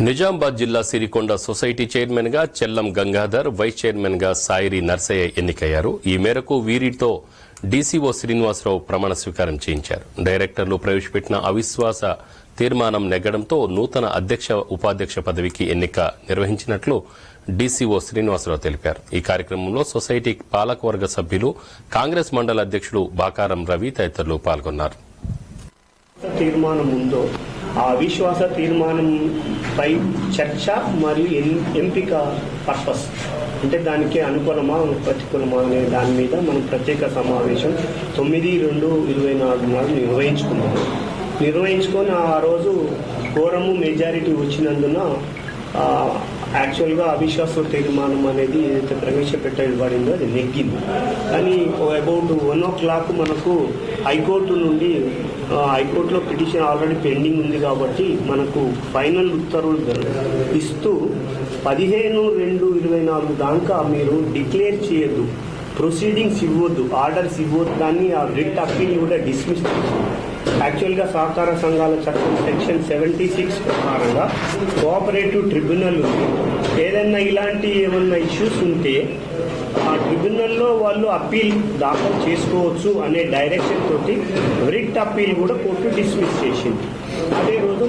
నిజామాబాద్ జిల్లా సిరికొండ సొసైటీ చైర్మన్గా చెల్లం గంగాధర్ వైస్ చైర్మన్గా సాయిరి నర్సయ్య ఎన్నికయ్యారు. ఈ మేరకు వీరితో డీసీఓ శ్రీనివాసరావు ప్రమాణ స్వీకారం చేయించారు. డైరెక్టర్లు ప్రవేశపెట్టిన అవిశ్వాస తీర్మానం నెగ్గడంతో నూతన అధ్యక్ష ఉపాధ్యక్ష పదవికి ఎన్నిక నిర్వహించినట్లు డీసీఓ శ్రీనివాసరావు తెలిపారు. ఈ కార్యక్రమంలో సొసైటీ పాలకవర్గ సభ్యులు కాంగ్రెస్ మండల అధ్యక్షుడు బాకారం రవి తదితరులు పాల్గొన్నారు. తీర్మానం ఉందో ఆ అవిశ్వాస తీర్మానంపై చర్చ మరియు ఎంపిక పర్పస్. అంటే దానికి అనుకూలమా ప్రతికూలమా అనే దాని మీద మనం ప్రత్యేక సమావేశం తొమ్మిది రెండు ఇరవై నాలుగు నాడు నిర్వహించుకున్నాము నిర్వహించుకొని ఆ రోజు కోరము మెజారిటీ వచ్చినందున యాక్చువల్గా అవిశ్వాస తీర్మానం అనేది ఏదైతే ప్రవేశపెట్టబడిందో అది నెగ్గింది. కానీ అబౌట్ వన్ ఓ క్లాక్ మనకు హైకోర్టు నుండి హైకోర్టులో పిటిషన్ ఆల్రెడీ పెండింగ్ ఉంది కాబట్టి మనకు ఫైనల్ ఉత్తర్వులు ఇస్తూ పదిహేను రెండు ఇరవై నాలుగు దాకా మీరు డిక్లేర్ చేయొద్దు. ప్రొసీడింగ్స్ ఇవ్వద్దు ఆర్డర్స్ ఇవ్వద్దు దాన్ని ఆ రిట్ అప్పీల్ కూడా డిస్మిస్ యాక్చువల్గా సహకార సంఘాల చట్టం సెక్షన్ సెవెంటీ సిక్స్ ప్రకారంగా కోఆపరేటివ్ ట్రిబ్యునల్ ఉంది. ఏదైనా ఇలాంటి ఏమన్నా ఇష్యూస్ ఉంటే ఆ ట్రిబ్యునల్లో వాళ్ళు అప్పీల్ దాఖలు చేసుకోవచ్చు అనే డైరెక్షన్ తోటి రిట్ అప్పీల్ కూడా కోర్టు డిస్మిస్ చేసింది. అదే రోజు